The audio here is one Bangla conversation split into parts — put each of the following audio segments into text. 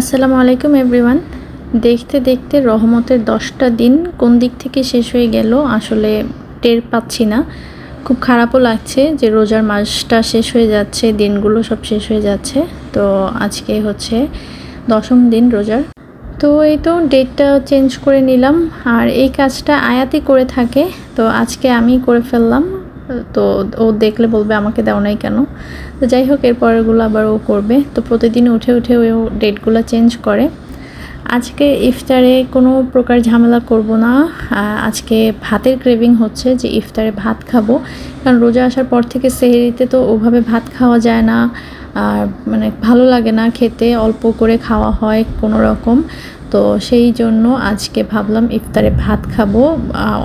আসসালামু আলাইকুম এভরিওয়ান দেখতে দেখতে রহমতের দশটা দিন কোন দিক থেকে শেষ হয়ে গেল আসলে টের পাচ্ছি না। খুব খারাপও লাগছে যে রোজার মাসটা শেষ হয়ে যাচ্ছে, দিনগুলো সব শেষ হয়ে যাচ্ছে। তো আজকে হচ্ছে দশম দিন রোজার। তো এই তো ডেটটা চেঞ্জ করে নিলাম। আর এই কাজটা আয়াতি করে থাকে। তো আজকে আমি করে ফেললাম। তো ও দেখলে বলবে আমাকে দাও নাই কেন? তো যাই হোক এর পরেরগুলো আবার ও করবে। তো প্রতিদিন উঠে উঠে ও ডেটগুলো চেঞ্জ করে। আজকে ইফতারে কোনো প্রকার ঝামেলা করব না। আজকে ভাতের ক্রেভিং হচ্ছে যে ইফতারে ভাত খাব। কারণ রোজা আসার পর থেকে সেহেরিতে তো ওভাবে ভাত খাওয়া যায় না। আর মানে ভালো লাগে না খেতে, অল্প করে খাওয়া হয় কোনো রকম। তো সেই জন্য আজকে ভাবলাম ইফতারে ভাত খাব।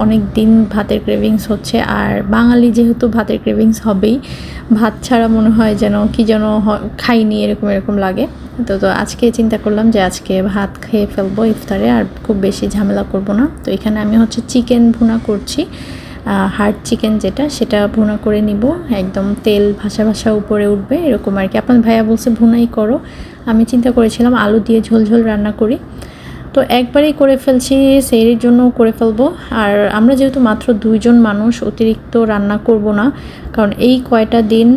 অনেক দিন ভাতের ক্রেভিংস হচ্ছে। আর বাঙালি যেহেতু ভাতের ক্রেভিংস হবেই, ভাত ছাড়া মনে হয় যেন কি যেন খাইনি এরকম এরকম লাগে। তো তো আজকে চিন্তা করলাম যে আজকে ভাত খেয়ে ফেলব ইফতারে, আর খুব বেশি ঝামেলা করব না। তো এখানে আমি হচ্ছে চিকেন ভুনা করছি। হার্ড চিকেন যেটা, সেটা ভুনা করে নিব। একদম তেল ভাসা ভাসা উপরে উঠবে, এরকম আর কি। আপনার ভাইয়া বলছে, ভুনাই করো। আমি চিন্তা করেছিলাম আলু দিয়ে ঝোল ঝোল রান্না করি। তো একবারেই করে ফেলছি, সেরির জন্য করে ফেলব। আর আমরা যেহেতু মাত্র দুইজন মানুষ, অতিরিক্ত রান্না করব না। কারণ এই কয়টা দিন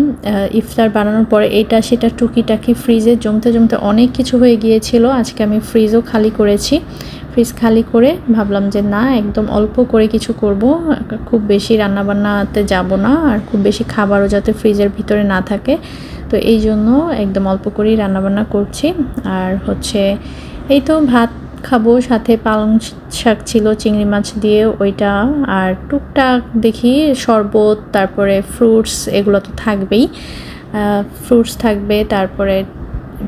ইফতার বানানোর পরে এটা, সেটা টুকিটাকি ফ্রিজে জমতে জমতে অনেক কিছু হয়ে গিয়েছিল। আজকে আমি ফ্রিজও খালি করেছি। ফ্রিজ খালি করে ভাবলাম যে না, একদম অল্প করে কিছু করব। খুব বেশি রান্নাবান্নাতে যাব না, আর খুব বেশি খাবারও যাতে ফ্রিজের ভিতরে না থাকে। তো এই জন্য একদম অল্প করেই রান্নাবান্না করছি। আর হচ্ছে, এই তো ভাত খাব, সাথে পালং শাক ছিল, চিংড়ি মাছ দিয়ে ওইটা, আর টুকটাক দেখি শরবত, তারপরে ফ্রুটস এগুলো তো থাকবেই। ফ্রুটস থাকবে, তারপরে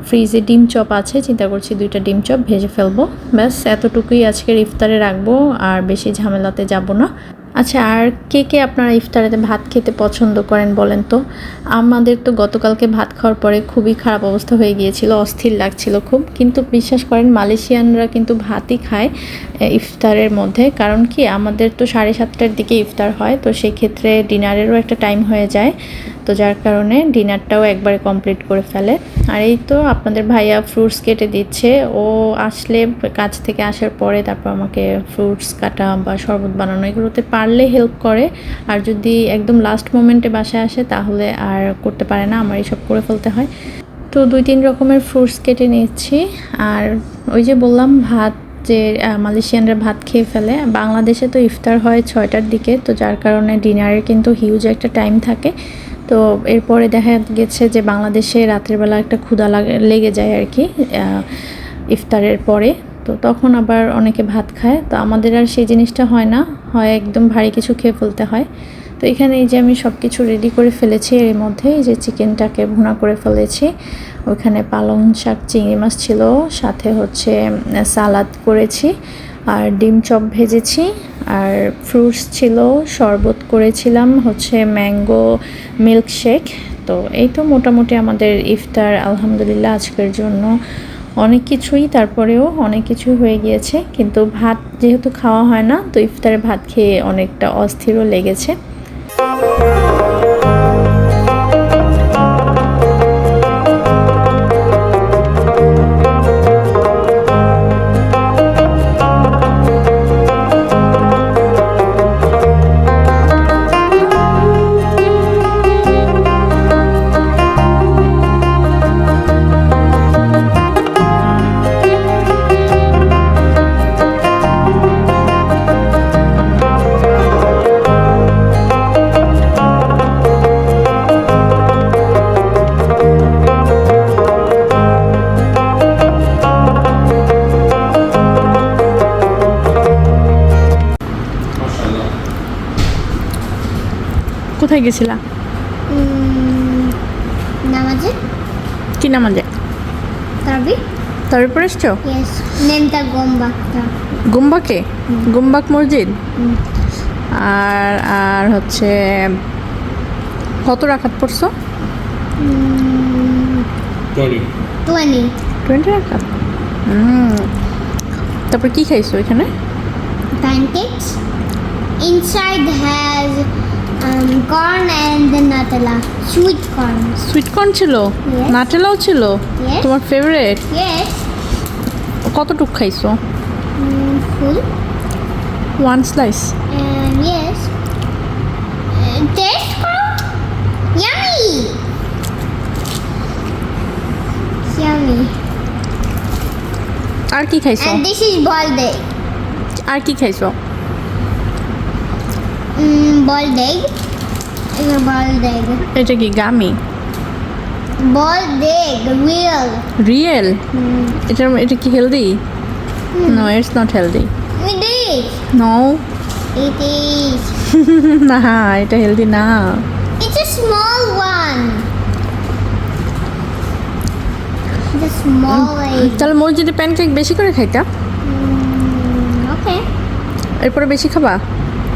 ফ্রিজে ডিম চপ আছে, চিন্তা করছি দুইটা ডিম চপ ভেজে ফেলব। ব্যাস, এতটুকুই আজকের ইফতারে রাখব, আর বেশি ঝামেলাতে যাব না। আচ্ছা আর কে কে আপনারা ইফতারেতে ভাত খেতে পছন্দ করেন বলেন তো? আমাদের তো গতকালকে ভাত খাওয়ার পরে খুবই খারাপ অবস্থা হয়ে গিয়েছিল, অস্থির লাগছিল খুব। কিন্তু বিশ্বাস করেন, মালয়েশিয়ানরা কিন্তু ভাতই খায় ইফতারের মধ্যে। কারণ কি, আমাদের তো সাড়ে সাতটার দিকে ইফতার হয়, তো সেই ক্ষেত্রে ডিনারেরও একটা টাইম হয়ে যায়। তো যার কারণে ডিনারটাও একবারে কমপ্লিট করে ফেলে। আর এই তো আপনাদের ভাইয়া ফ্রুটস কেটে দিচ্ছে। ও আসলে কাজ থেকে আসার পরে তারপর আমাকে ফ্রুটস কাটা বা শরবত বানানো এগুলোতে পারলে হেল্প করে। আর যদি একদম লাস্ট মোমেন্টে বাসায় আসে, তাহলে আর করতে পারে না। আমার এইসব করে ফেলতে হয়। তো দুই তিন রকমের ফ্রুটস কেটে নিচ্ছি আর ওই যে বললাম, ভাত যে মালয়েশিয়ানরা ভাত খেয়ে ফেলে। বাংলাদেশে তো ইফতার হয় ছয়টার দিকে। তো যার কারণে ডিনারের কিন্তু হিউজ একটা টাইম থাকে। তো এরপরে দেখা গেছে যে, বাংলাদেশে রাতের বেলা একটা ক্ষুধা লাগে, লেগে যায় আর কি ইফতারের পরে। তো তখন আবার অনেকে ভাত খায়। তো আমাদের আর সেই জিনিসটা হয় না, হয় একদম ভারী কিছু খেয়ে ফেলতে হয়। তো এখানে এই যে আমি সব কিছু রেডি করে ফেলেছি, এর মধ্যে এই যে চিকেনটাকে ভুনা করে ফেলেছি। ওখানে পালং শাক, চিংড়ি মাছ ছিল, সাথে হচ্ছে সালাদ করেছি, আর ডিম চপ ভেজেছি, আর ফ্রুটস ছিল, শরবত করেছিলাম, হচ্ছে ম্যাঙ্গো মিল্কশেক তো এই তো মোটামুটি আমাদের ইফতার, আলহামদুলিল্লাহ, আজকের জন্য। অনেক কিছুই, তারপরেও অনেক কিছু হয়ে গিয়েছে। কিন্তু ভাত যেহেতু খাওয়া হয় না, তো ইফতারে ভাত খেয়ে অনেকটা অস্থিরও লেগেছে। কোথায় গেছিলা? নামাজে। কি নামাজে? তারবি। তারপর এসছো? ইয়েস নেমটা গম্বাকটা গুম্বাকে? গুম্বাক মসজিদ? আর আর হচ্ছে কত রাখাত পড়ছো? টোয়েন্টি টোয়েন্টি রাখাত তারপর কি খাইছো এখানে? Pancakes inside has um, corn and the nutella sweet corn sweet corn ছিল Yes. নাটেলাও ছিল Yes. তোমার ফেভারিট yes কতটুক খাইছো Mm, full. One slice yes. Uh, taste করো। Yummy. Yummy. আর কি খাইছো And this is boiled egg. আর কি খাইছো Mm. It's a boiled egg. এটা কি gummy egg, real. Real Mm. এটা এটা কি healthy no it's not healthy It is. No It is. না এটা হেলদি না one. The small egg. তাহলে মসজিদে প্যানকেক বেশি করে খাইতা Mm, okay. এরপরে বেশি খাবা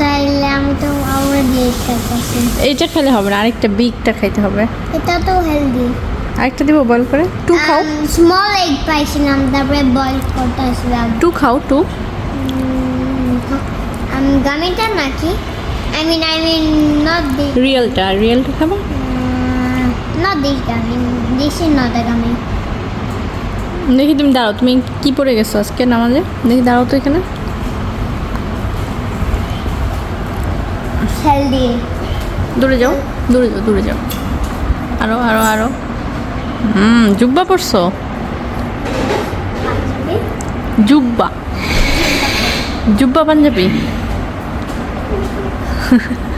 তাইলে আমি তো already এটা খাচ্ছি এইটা খেলে হবে না আরেকটা বিগটা খাইতে হবে। এটা তো হেলদি আরেকটা দিব বয়েল করে। টু খাও। স্মল এগ পাইছিলাম তারপরে বয়েল করতে আসলাম। টু খাও টু। আমি গামিটা নাকি? I mean I mean not the রিয়েলটা রিয়েলটা খাব? Not this gummy this is not gummy দেখি তুমি দাঁড়াও তুমি কি পরে গেছো আজকে নামাজে? দেখি দাঁড়াও তো এখানে। হেলদি। দূরে যাও দূরে যাও দূরে যাও। আরও আরও আরও। হুম, জুব্বা পড়ছো জুব্বা। জুব্বা পাঞ্জাবি।